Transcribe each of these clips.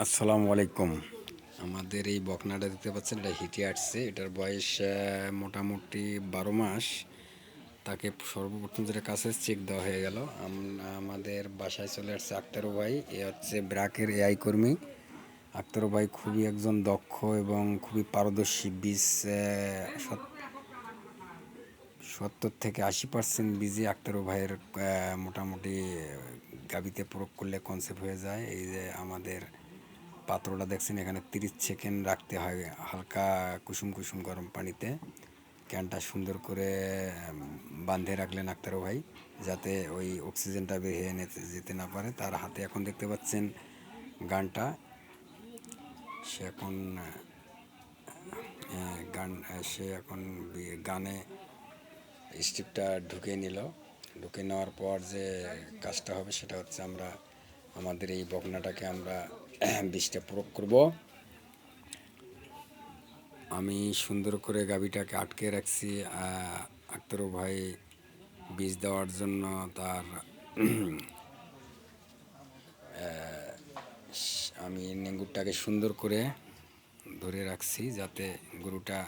আসসালামু আলাইকুম। আমাদের এই বকনাটা দেখতে পাচ্ছেন, এটা হিটে আসছে। এটার বয়স মোটামুটি বারো মাস। তাকে সর্বপ্রথম যেটা কাছে চেক দেওয়া হয়ে গেল। আমাদের বাসায় চলে আসছে আক্তারু ভাই। এ হচ্ছে ব্রাকের এআই কর্মী। আক্তারু ভাই খুবই একজন দক্ষ এবং খুবই পারদর্শী বীজ সত্তর থেকে আশি পার্সেন্ট বীজই আক্তারু ভাইয়ের মোটামুটি গাবিতে প্রয়োগ করলে কনসেপ্ট হয়ে যায়। এই যে আমাদের পাত্রটা দেখছেন, এখানে তিরিশ সেকেন্ড রাখতে হয়, হালকা কুসুম কুসুম গরম পানিতে। ক্যানটা সুন্দর করে বাঁধে রাখলেন আক্তারু ভাই, যাতে ওই অক্সিজেনটা বেরিয়ে নিতে, যেতে না পারে। তার হাতে এখন দেখতে পাচ্ছেন গানটা। সে এখন গান সে এখন গানে স্টিপটা ঢুকে নিল। ঢুকে নেওয়ার পর যে কাজটা হবে সেটা হচ্ছে আমরা আমাদের এই বকনাটাকে আমরা বিষটা প্রয়োগ করব। আমি সুন্দর করে গাবিটাকে আটকে রাখছি আক্তারু ভাই বীজ দেওয়ার জন্য তার আমি নেঙ্গুরটাকে সুন্দর করে ধরে রাখছি যাতে গরুটা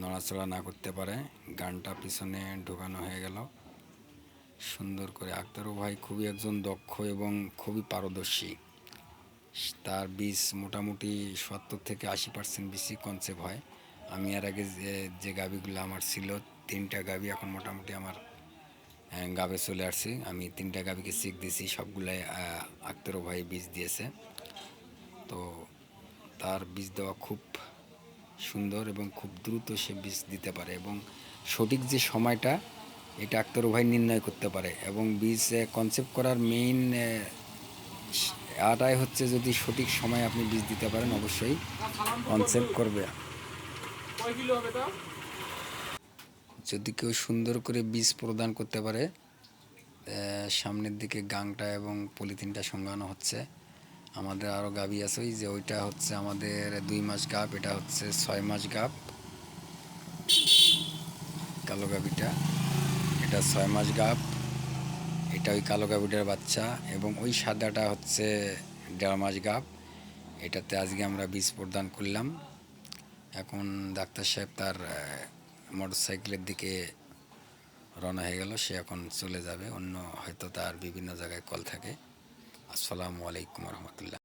নড়াচড়া না করতে পারে। গানটা পিছনে ঢোকানো হয়ে গেল। সুন্দর করে। আক্তারু ভাই খুবই একজন দক্ষ এবং খুবই পারদর্শী। তার বীজ মোটামুটি সত্তর থেকে আশি পার্সেন্ট বেশি কনসেপ্ট হয়। আমি এর আগে যে যে গাবিগুলো আমার ছিল তিনটা গাবি এখন মোটামুটি আমার গাবে চলে আসছি। আমি তিনটা গাবিকে শিখ দিয়েছি সবগুলাই আহ, আক্তারু ভাই বীজ দিয়েছে। তো তার বীজ দেওয়া খুব সুন্দর এবং খুব দ্রুত সে বীজ দিতে পারে এবং সঠিক যে সময়টা এটা আক্তর উভয় নির্ণয় করতে পারে এবং বীজ কনসেপ্ট করার মেইন আটাই হচ্ছে যদি সঠিক সময় আপনি বীজ দিতে পারেন, অবশ্যই কনসেপ্ট করবে। যদি কেউ সুন্দর করে বীজ প্রদান করতে পারে সামনের দিকে গাংটা এবং পলিথিনটা সঙ্গানো হচ্ছে। আমাদের আরও গাবি আছে ওই যে, ওইটা হচ্ছে আমাদের দুই মাস গাপ এটা হচ্ছে ছয় মাস গাপ কালো গাবিটা। এটা ছয় মাস গাপ এটা ওই কালো গাবিটার বাচ্চা এবং ওই সাদাটা হচ্ছে দেড় মাস গাপ এটাতে আজকে আমরা বীজ প্রদান করলাম। এখন ডাক্তার সাহেব তার মোটর সাইকেলের দিকে রওনা হয়ে গেল। সে এখন চলে যাবে। অন্য হয়তো তার বিভিন্ন জায়গায় কল থাকে। আসসালামু আলাইকুম রহমতুল্লাহ।